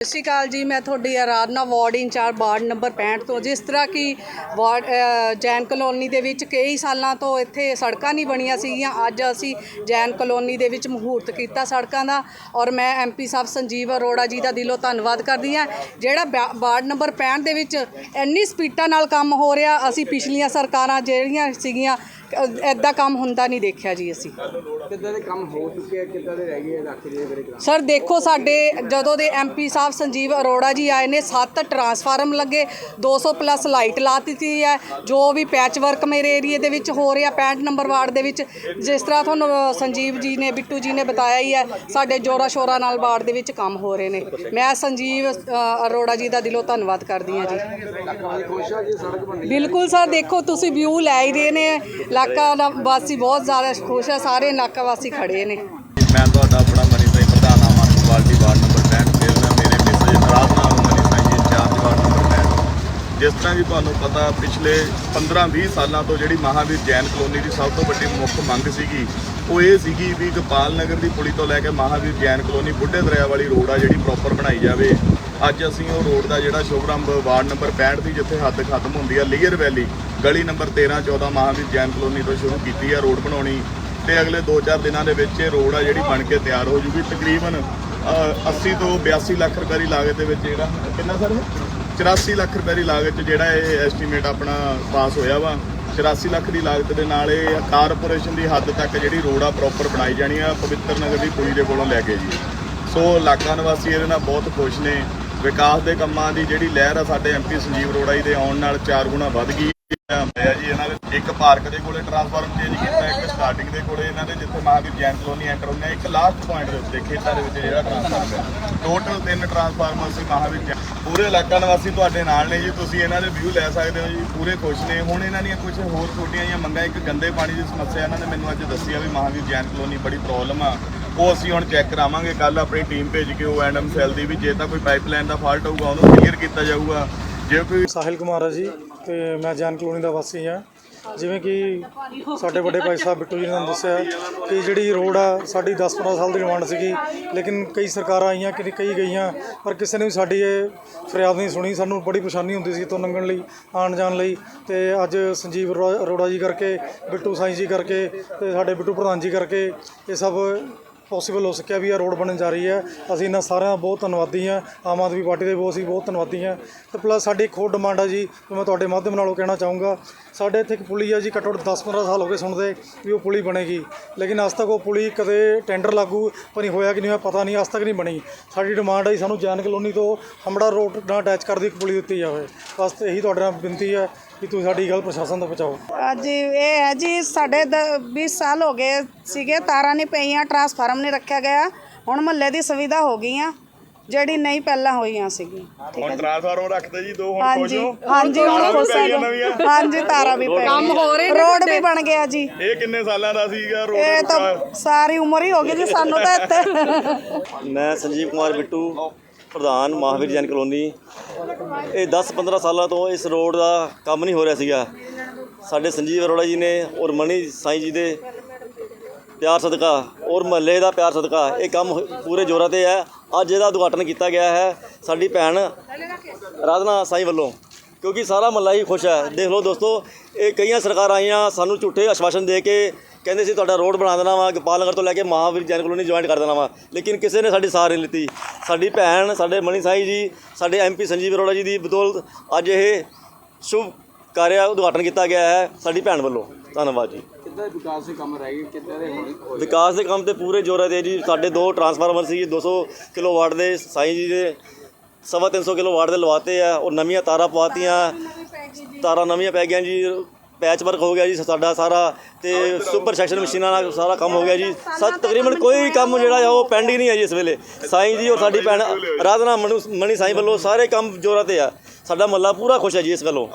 ਸਤਿ ਸ਼੍ਰੀ ਅਕਾਲ ਜੀ, ਮੈਂ ਤੁਹਾਡੀ Aradhana ward in-charge ward number 65 ਤੋਂ। ਜਿਸ ਤਰ੍ਹਾਂ ਕਿ ਵਾਰਡ ਜੈਨ ਕਲੋਨੀ ਦੇ ਵਿੱਚ ਕਈ ਸਾਲਾਂ ਤੋਂ ਇੱਥੇ ਸੜਕਾਂ ਨਹੀਂ ਬਣੀਆਂ ਸੀਗੀਆਂ। ਅੱਜ ਅਸੀਂ ਜੈਨ ਕਲੋਨੀ ਦੇ ਵਿੱਚ ਮਹੂਰਤ ਕੀਤਾ ਸੜਕਾਂ ਦਾ ਔਰ ਮੈਂ ਐਮਪੀ ਸਾਹਿਬ ਸੰਜੀਵ ਅਰੋੜਾ ਜੀ ਦਾ ਦਿਲੋਂ ਧੰਨਵਾਦ ਕਰਦੀ ਹਾਂ। ਜਿਹੜਾ ਬਾ- ਵਾਰਡ ਨੰਬਰ 65 ਦੇ ਵਿੱਚ ਇੰਨੀ ਸਪੀਡਾਂ ਨਾਲ ਕੰਮ ਹੋ ਰਿਹਾ, ਅਸੀਂ ਪਿਛਲੀਆਂ ਸਰਕਾਰਾਂ ਜਿਹੜੀਆਂ ਸੀਗੀਆਂ ਐਦਾਂ ਕੰਮ ਹੁੰਦਾ ਨਹੀਂ ਦੇਖਿਆ ਜੀ ਅਸੀਂ। ਕਿੱਦਾਂ ਦੇ ਕੰਮ ਹੋ ਚੁੱਕੇ ਆ? ਕਿੱਦਾਂ ਦੇ ਰਹਿ ਗਏ ਆ ਇਲਾਕੇ ਦੇ ਮੇਰੇ ਗ੍ਰਾਮ ਸਰ ਦੇਖੋ ਸਾਡੇ ਜਦੋਂ ਦੇ ਐਮਪੀ ਸਾਹਿਬ ਸੰਜੀਵ ਅਰੋੜਾ ਜੀ ਆਏ ਨੇ ਸੱਤ ਟਰਾਂਸਫਾਰਮ ਲੱਗੇ 200 ਪਲੱਸ ਲਾਈਟ ਲਾ ਦਿੱਤੀ ਹੈ ਜੋ ਵੀ ਪੈਚ ਵਰਕ ਮੇਰੇ ਏਰੀਏ ਦੇ ਵਿੱਚ ਹੋ ਰਿਹਾ 65 ਨੰਬਰ ਵਾਰਡ ਦੇ ਵਿੱਚ ਜਿਸ ਤਰ੍ਹਾਂ ਤੁਹਾਨੂੰ ਸੰਜੀਵ ਜੀ ਨੇ ਬਿੱਟੂ ਜੀ ਨੇ ਬਤਾਇਆ ਹੀ ਹੈ ਸਾਡੇ ਜੋਰਾ ਸ਼ੋਰਾ ਨਾਲ ਵਾਰਡ ਦੇ ਵਿੱਚ ਕੰਮ ਹੋ ਰਹੇ ਨੇ। ਮੈਂ ਸੰਜੀਵ ਅਰੋੜਾ ਜੀ ਦਾ ਦਿਲੋਂ ਧੰਨਵਾਦ ਕਰਦੀ ਹਾਂ ਜੀ। ਬਿਲਕੁਲ ਸਰ ਦੇਖੋ ਤੁਸੀਂ ਵਿਊ ਲੈ ਹੀ ਰਹੇ ਨੇ ਇਲਾਕਾ ਦਾ ਵਾਸੀ ਬਹੁਤ ਜ਼ਿਆਦਾ ਖੁਸ਼ ਹੈ, ਸਾਰੇ ਇਲਾਕਾ ਵਾਸੀ ਖੜੇ ਨੇ। ਮੈਂ ਤੁਹਾਡਾ ਆਪਣਾ ਮਨੀ ਸਿੰਘ ਪ੍ਰਧਾਨ Aam Aadmi party ward number 65 ਫਿਰ ਮੈਂ ਮੇਰੇ ਮੈਸੇਜ ਨਾਰਾਜ਼ ਨਾਲ Mani Singh ji incharge ward number 65 ਜਿਸ ਤਰ੍ਹਾਂ ਕਿ ਤੁਹਾਨੂੰ ਪਤਾ, ਪਿਛਲੇ 15-20 ਸਾਲਾਂ ਤੋਂ ਜਿਹੜੀ ਮਹਾਵੀਰ ਜੈਨ ਕਲੋਨੀ ਦੀ ਸਭ ਤੋਂ ਵੱਡੀ ਮੁੱਖ ਮੰਗ ਸੀਗੀ, ਉਹ ਇਹ ਸੀਗੀ ਵੀ ਗੋਪਾਲ ਨਗਰ ਦੀ ਪੁਲੀ ਤੋਂ ਲੈ ਕੇ ਮਹਾਵੀਰ ਜੈਨ ਕਲੋਨੀ ਬੁੱਢੇ ਦਰਿਆ ਵਾਲੀ ਰੋਡ ਆ ਜਿਹੜੀ ਪ੍ਰੋਪਰ ਬਣਾਈ ਜਾਵੇ। ਅੱਜ ਅਸੀਂ ਉਹ ਰੋਡ ਦਾ ਜਿਹੜਾ ਸ਼ੁਭਰੰਭ ਵਾਰਡ ਨੰਬਰ 65 ਦੀ ਜਿੱਥੇ ਹੱਦ ਖਤਮ ਹੁੰਦੀ ਆ ਲੀਅਰ ਵੈਲੀ ਗਲੀ ਨੰਬਰ 13 14 ਮਹਾਵੀਰ ਜੈਨ ਕਲੋਨੀ ਤੋਂ ਸ਼ੁਰੂ ਕੀਤੀ ਆ ਰੋਡ ਬਣਾਉਣੀ ਤੇ ਅਗਲੇ 2-4 ਦਿਨਾਂ ਦੇ ਵਿੱਚ ਇਹ ਰੋਡ ਆ ਜਿਹੜੀ ਬਣ ਕੇ ਤਿਆਰ ਹੋ ਜੂਗੀ। ਤਕਰੀਬਨ ਅ, 80 ਤੋਂ 82 ਲੱਖ ਰੁਪਏ ਦੀ ਲਾਗਤ ਦੇ ਵਿੱਚ ਜਿਹੜਾ ਕਿੰਨਾ ਸਰ 84 ਲੱਖ ਰੁਪਏ ਦੀ ਲਾਗਤ 'ਚ ਜਿਹੜਾ ਇਹ ਐਸਟੀਮੇਟ ਆਪਣਾ ਪਾਸ ਹੋਇਆ ਵਾ। 84 ਲੱਖ ਦੀ ਲਾਗਤ ਦੇ ਨਾਲ ਇਹ ਕਾਰਪੋਰੇਸ਼ਨ ਦੀ ਹੱਦ ਤੱਕ ਜਿਹੜੀ ਰੋਡ ਆ ਪ੍ਰੋਪਰ ਬਣਾਈ ਜਾਣੀ ਆ ਪਵਿੱਤਰ ਨਗਰ ਦੀ ਪੁਲੀ ਦੇ ਕੋਲੋਂ ਲੈ ਕੇ ਜੀ। ਸੋ ਇਲਾਕਾ ਨਿਵਾਸੀ ਇਹਦੇ ਨਾਲ ਬਹੁਤ ਖੁਸ਼ ਨੇ। ਵਿਕਾਸ ਦੇ ਕੰਮਾਂ ਦੀ ਜਿਹੜੀ ਲਹਿਰ ਆ, ਸਾਡੇ ਐਮਪੀ ਸੰਜੀਵ ਅਰੋੜਾ ਜੀ ਦੇ ਆਉਣ ਨਾਲ ਚਾਰ ਗੁਣਾ ਵੱਧ ਗਈ ਹੋਇਆ ਜੀ ਇਹਨਾਂ ਦੇ, ਇੱਕ ਪਾਰਕ ਦੇ ਕੋਲੇ ਟਰਾਂਸਫਾਰਮ ਚੇਂਜ ਕੀਤਾ, ਇੱਕ ਸਟਾਰਟਿੰਗ ਦੇ ਕੋਲੇ ਇਹਨਾਂ ਦੇ, ਜਿੱਥੇ ਮਹਾਵੀਰ ਜੈਨ ਕਲੋਨੀ ਐਂਟਰ ਹੁੰਦੇ ਆ, ਇੱਕ ਲਾਸਟ ਪੁਆਇੰਟ ਦੇ ਉੱਤੇ ਖੇਤਾਂ ਦੇ ਵਿੱਚ ਜਿਹੜਾ ਟਰਾਂਸਫਾਰਮ ਹੈ। ਟੋਟਲ ਤਿੰਨ ਟਰਾਂਸਫਾਰਮਰ ਸੀ ਮਹਾਵੀਰ ਜੈਨ। ਪੂਰੇ ਇਲਾਕਾ ਨਿਵਾਸੀ ਤੁਹਾਡੇ ਨਾਲ ਨੇ ਜੀ, ਤੁਸੀਂ ਇਹਨਾਂ ਦੇ ਵਿਊ ਲੈ ਸਕਦੇ ਹੋ ਜੀ, ਪੂਰੇ ਖੁਸ਼ ਨੇ। ਹੁਣ ਇਹਨਾਂ ਦੀਆਂ ਕੁਝ ਹੋਰ ਛੋਟੀਆਂ ਜਿਹੀਆਂ ਮੰਗਾਂ, ਇੱਕ ਗੰਦੇ ਪਾਣੀ ਦੀ ਸਮੱਸਿਆ ਇਹਨਾਂ ਨੇ ਮੈਨੂੰ ਅੱਜ ਦੱਸਿਆ ਵੀ ਮਹਾਵੀਰ ਜੈਨ ਕਲੋਨੀ ਬੜੀ ਪ੍ਰੋਬਲਮ ਆ। ਉਹ ਅਸੀਂ ਹੁਣ ਚੈੱਕ ਕਰਾਵਾਂਗੇ ਕੱਲ ਆਪਣੀ ਟੀਮ ਭੇਜ ਕੇ ਉਹ ਐਂਡਮ ਸੈਲ ਦੀ ਵੀ ਜੇ ਤਾਂ ਕੋਈ ਪਾਈਪਲਾਈਨ ਦਾ ਫਾਲਟ ਹੋਊਗਾ, ਉਹਨੂੰ ਕਲੀਅਰ ਕੀਤਾ ਜਾਊਗਾ। ਜੇ ਕੋਈ ਸਾਹਿਲ ਕੁਮਾਰ ਹੈ ਜੀ ਤੇ ਮੈਂ ਜੈਨ ਕਲੋਨੀ ਦਾ ਵਾਸੀ ਹਾਂ। ਜਿਵੇਂ ਕਿ ਸਾਡੇ ਵੱਡੇ ਭਾਈ ਸਾਹਿਬ ਬਿੱਟੂ ਜੀ ਨੇ ਦੱਸਿਆ ਕਿ ਜਿਹੜੀ ਰੋਡ ਆ, ਸਾਡੀ 10-15 ਸਾਲ ਦੀ ਡਿਮਾਂਡ ਸੀਗੀ, ਲੇਕਿਨ ਕਈ ਸਰਕਾਰਾਂ ਆਈਆਂ ਕਿ ਕਈ ਗਈਆਂ, ਪਰ ਕਿਸੇ ਨੇ ਵੀ ਸਾਡੀ ਇਹ ਫਰਿਆਦ ਨਹੀਂ ਸੁਣੀ। ਸਾਨੂੰ ਬੜੀ ਪਰੇਸ਼ਾਨੀ ਹੁੰਦੀ ਸੀ ਤੋਂ ਲੰਘਣ ਲਈ, ਆਉਣ ਜਾਣ ਲਈ। ਤੇ ਅੱਜ ਸੰਜੀਵ ਅਰੋੜਾ ਜੀ ਕਰਕੇ, ਬਿੱਟੂ ਸਾਈਂ ਜੀ ਕਰਕੇ ਤੇ ਸਾਡੇ ਬਿੱਟੂ ਪ੍ਰਧਾਨ ਜੀ ਕਰਕੇ, ਇਹ ਸਭ ਪੋਸੀਬਲ ਹੋ ਸਕਿਆ ਵੀ ਇਹ ਰੋਡ ਬਣਨ ਜਾ ਰਹੀ ਹੈ। ਅਸੀਂ ਇਹਨਾਂ ਸਾਰਿਆਂ ਦਾ ਬਹੁਤ ਧੰਨਵਾਦੀ ਹਾਂ। ਆਮ ਆਦਮੀ ਪਾਰਟੀ ਦੇ ਬਹੁਤ ਅਸੀਂ ਬਹੁਤ ਧੰਨਵਾਦੀ ਹਾਂ। ਤੇ ਪਲੱਸ ਸਾਡੀ ਇੱਕ ਹੋਰ ਡਿਮਾਂਡ ਆ ਜੀ ਜੋ ਮੈਂ ਤੁਹਾਡੇ ਮਾਧਿਅਮ ਨਾਲੋਂ ਕਹਿਣਾ ਚਾਹੂੰਗਾ। ਸਾਡੇ ਇੱਥੇ ਇੱਕ ਪੁਲੀ ਹੈ ਜੀ ਘੱਟੋ ਘੱਟ 10-15 ਸਾਲ ਹੋ ਗਏ ਸੁਣਦੇ ਵੀ ਉਹ ਪੁਲੀ ਬਣੇਗੀ। ਲੇਕਿਨ ਅੱਜ ਤੱਕ ਉਹ ਪੁਲੀ ਕਦੇ ਟੈਂਡਰ ਲਾਗੂ ਪਰ ਨਹੀਂ ਹੋਇਆ ਕਿ ਨਹੀਂ ਹੋਇਆ ਪਤਾ ਨਹੀਂ ਅੱਜ ਤੱਕ ਨਹੀਂ ਬਣੀ। ਸਾਡੀ ਡਿਮਾਂਡ ਹੈ ਜੀ, ਸਾਨੂੰ ਜੈਨ ਕਲੋਨੀ ਤੋਂ ਹਮੜਾ ਰੋਡ ਨਾਲ ਅਟੈਚ ਕਰਦੀ ਇੱਕ ਪੁਲੀ ਦਿੱਤੀ ਜਾਵੇ। ਬਸ ਤੇ ਇਹੀ ਤੁਹਾਡੇ ਨਾਲ ਬੇਨਤੀ ਹੈ। ਕਿ ਤੁਸੀਂ ਸਾਡੀ ਗੱਲ ਪ੍ਰਸ਼ਾਸਨ ਤੱਕ ਪਹੁੰਚਾਓ ਅੱਜ ਇਹ ਹੈ ਜੀ ਸਾਡੇ 20 ਸਾਲ ਹੋ ਗਏ ਸੀਗੇ ਤਾਰਾਂ ਨਹੀਂ ਪਈਆਂ ਟਰਾਂਸਫਾਰਮ ਨਹੀਂ ਰੱਖਿਆ ਗਿਆ। ਹੁਣ ਮੁਹੱਲੇ ਦੀ ਸੁਵਿਧਾ ਹੋ ਗਈਆਂ ਜਿਹੜੀ ਨਹੀਂ ਪਹਿਲਾਂ ਹੋਈਆਂ ਠੀਕ ਹੁਣ ਹੈ ਜੀ। ਟ੍ਰਾਂਸਫਾਰਮ ਰੱਖਦੇ ਜੀ ਦੋ ਹੁਣ ਖੋਜੋ ਹਾਂਜੀ ਹੁਣ ਨਵੀਆਂ। ਹਾਂਜੀ ਤਾਰਾਂ ਵੀ ਪੈ ਕੰਮ ਹੋ ਰਹੇ ਰੋਡ ਵੀ ਬਣ ਗਿਆ ਜੀ। ਇਹ ਕਿੰਨੇ ਸਾਲਾਂ ਦਾ ਸੀਗਾ ਇਹ ਰੋਡ ਤਾਂ ਸਾਰੀ ਉਮਰ ਹੀ ਹੋ ਗਈ ਜੀ ਸਾਨੂੰ ਤਾਂ ਇੱਥੇ। ਮੈਂ ਸੰਜੀਵ ਕੁਮਾਰ ਬਿੱਟੂ ਪ੍ਰਧਾਨ ਮਹਾਵੀਰ ਜੈਨ ਕਲੋਨੀ। ਇਹ 10-15 ਸਾਲਾਂ ਤੋਂ ਇਸ ਰੋਡ ਦਾ ਕੰਮ ਨਹੀਂ ਹੋ ਰਿਹਾ ਸੀਗਾ। ਸਾਡੇ ਸੰਜੀਵ ਅਰੋੜਾ ਜੀ ਨੇ ਔਰ ਮਣੀ ਸਾਈ ਜੀ ਦੇ ਪਿਆਰ ਸਦਕਾ ਔਰ ਮਹੱਲੇ ਦਾ ਪਿਆਰ ਸਦਕਾ ਇਹ ਕੰਮ ਪੂਰੇ ਜ਼ੋਰਾਂ ਤੇ ਹੈ। ਅੱਜ ਇਹਦਾ ਉਦਘਾਟਨ ਕੀਤਾ ਗਿਆ ਹੈ ਸਾਡੀ ਭੈਣ ਰਾਧਨਾ ਸਾਈ ਵੱਲੋਂ। ਕਿਉਂਕਿ ਸਾਰਾ ਮਹੱਲਾ ਹੀ ਖੁਸ਼ ਹੈ। ਦੇਖ ਲਓ ਦੋਸਤੋ, ਇਹ ਕਈਆਂ ਸਰਕਾਰਾਂ ਆਈਆਂ, ਸਾਨੂੰ ਝੂਠੇ ਆਸ਼ਵਾਸਨ ਦੇ ਕੇ ਕਹਿੰਦੇ ਸੀ ਤੁਹਾਡਾ ਰੋਡ ਬਣਾ ਦੇਣਾ ਵਾ ਗੋਪਾਲ ਨਗਰ ਤੋਂ ਲੈ ਕੇ ਮਹਾਵੀਰ ਜੈਨ ਕਲੋਨੀ ਜੁਆਇੰਟ ਕਰ ਦੇਣਾ ਵਾ। ਲੇਕਿਨ ਕਿਸੇ ਨੇ ਸਾਡੀ ਸਾਰ ਨਹੀਂ ਲਿੱਤੀ। ਸਾਡੀ ਭੈਣ ਸਾਡੇ ਮਣੀ ਸਾਈ ਜੀ ਸਾਡੇ ਐਮਪੀ ਸੰਜੀਵ ਅਰੋੜਾ ਜੀ ਦੀ ਬਦੌਲਤ ਅੱਜ ਇਹ ਸ਼ੁਭ ਕਾਰਿਆ ਉਦਘਾਟਨ ਕੀਤਾ ਗਿਆ ਹੈ ਸਾਡੀ ਭੈਣ ਵੱਲੋਂ। ਧੰਨਵਾਦ ਜੀ। ਕਿੱਦਾਂ ਦੇ ਵਿਕਾਸ ਦੇ ਕੰਮ ਰਹਿ ਗਏ? ਕਿੱਦਾਂ ਦੇ ਹੋਣੇ ਹੋਏ? ਵਿਕਾਸ ਦੇ ਕੰਮ ਤੇ ਪੂਰੇ ਜ਼ੋਰਾਂ ਤੇ ਜੀ। ਸਾਡੇ ਦੋ ਟਰਾਂਸਫਾਰਮਰ ਸੀ 200 ਕਿਲੋ ਵਾਟ ਦੇ ਸਾਈਂ ਜੀ ਦੇ ਸਵਾ ਤਿੰਨ ਸੌ ਕਿਲੋ ਵਾਟ ਦੇ ਲਵਾਤੇ ਆ। ਉਹ ਨਵੀਆਂ ਤਾਰਾਂ ਪਵਾਤੀਆਂ। ਤਾਰਾਂ ਨਵੀਆਂ ਪੈ ਗਈਆਂ ਜੀ। ਪੈਚ ਵਰਕ ਹੋ ਗਿਆ ਜੀ ਸਾਡਾ ਸਾਰਾ ਤੇ ਸੁਪਰ ਸੈਕਸ਼ਨ ਮਸ਼ੀਨਾਂ ਨਾਲ ਸਾਰਾ ਕੰਮ ਹੋ ਗਿਆ ਜੀ। ਸੱਤ ਤਕਰੀਬਨ ਕੋਈ ਕੰਮ ਜਿਹੜਾ ਆ ਉਹ ਪੈਂਡਿੰਗ ਨਹੀਂ ਹੈ ਜੀ ਇਸ ਵੇਲੇ। ਸਾਈਂ ਜੀ ਔਰ ਸਾਡੀ ਭੈਣ ਰਾਧਨਾ ਮਣੂ ਮਣੀ ਸਾਈਂ ਵੱਲੋਂ ਸਾਰੇ ਕੰਮ ਜ਼ੋਰਾਂ ਤੇ ਆ। ਸਾਡਾ ਮੱਲਾ ਪੂਰਾ ਖੁਸ਼ ਹੈ ਜੀ ਇਸ ਗੱਲੋਂ